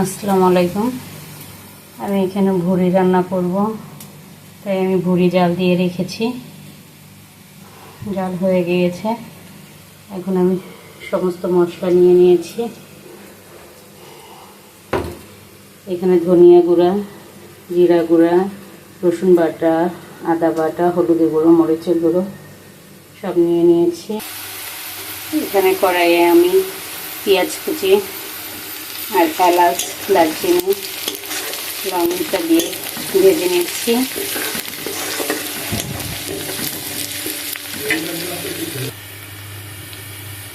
আসসালামু আলাইকুম। আমি এখানে ভুড়ি রান্না করব। তাই আমি ভুড়ি জাল দিয়ে রেখেছি। জাল হয়ে গিয়েছে। এখন আমি সমস্ত মশলা নিয়ে নিয়েছি। এখানে ধনিয়া গুঁড়া, জিরা গুঁড়া, রসুন বাটা, আদা বাটা হলুদের গুঁড়ো, মরিচের গুঁড়ো সব নিয়ে নিয়েছি। এখানে কড়াইয়ে আমি পেঁয়াজ কুচি আর এলাচ দারচিনি লঙ্কা দিয়ে ভেজে নিচ্ছি।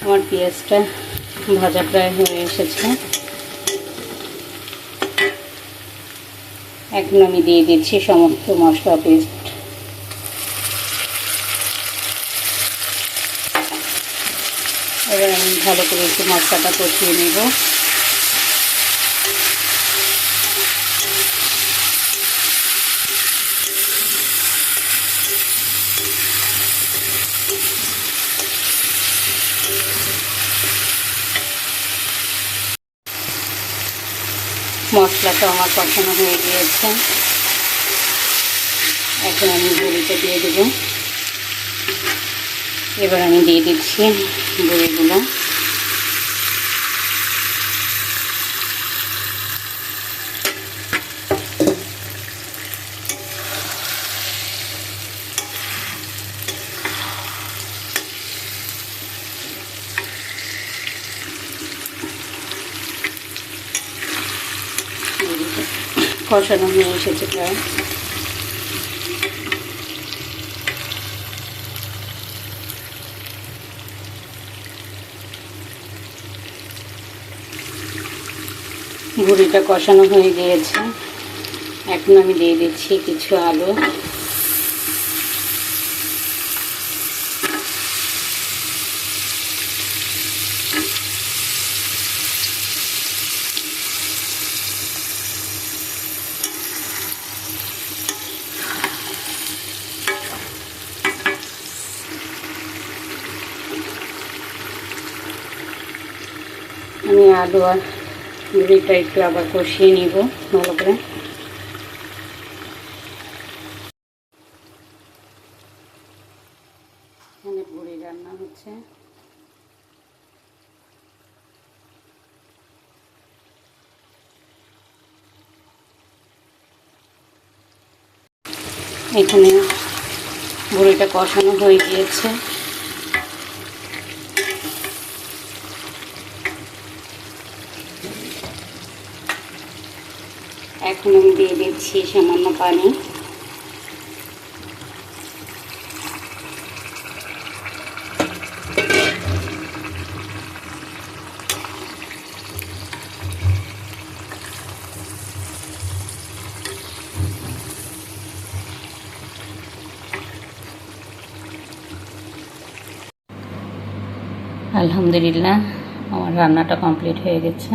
আমার পেঁয়াজটা ভাজা প্রায় হয়ে এসেছে। এখন আমি দিয়ে দিচ্ছি সমস্ত মশলা পেস্ট। এবার আমি ভালো করে একটু মশলাটা কষিয়ে নেব। মশলাটা আমার কষানো হয়ে গিয়েছে। এখন আমি বড়িটা দিয়ে দেবো। এবার আমি দিয়ে দিচ্ছি বড়িগুলো কষানো হয়ে এসেছে প্রায়। ভুড়িটা কষানো হয়ে গিয়েছে। এখন আমি দিয়ে দিচ্ছি কিছু আলু। আমি আলু আর মুড়িটা একটু আবার কষিয়ে নিব ভালো করে। এখানে বুড়ি রান্না হচ্ছে। এখানে বুড়িটা কষানো হয়ে গিয়েছে। এখন আমি দিয়ে দিচ্ছি সামান্য পানি। আলহামদুলিল্লাহ আমার রান্নাটা কমপ্লিট হয়ে গেছে।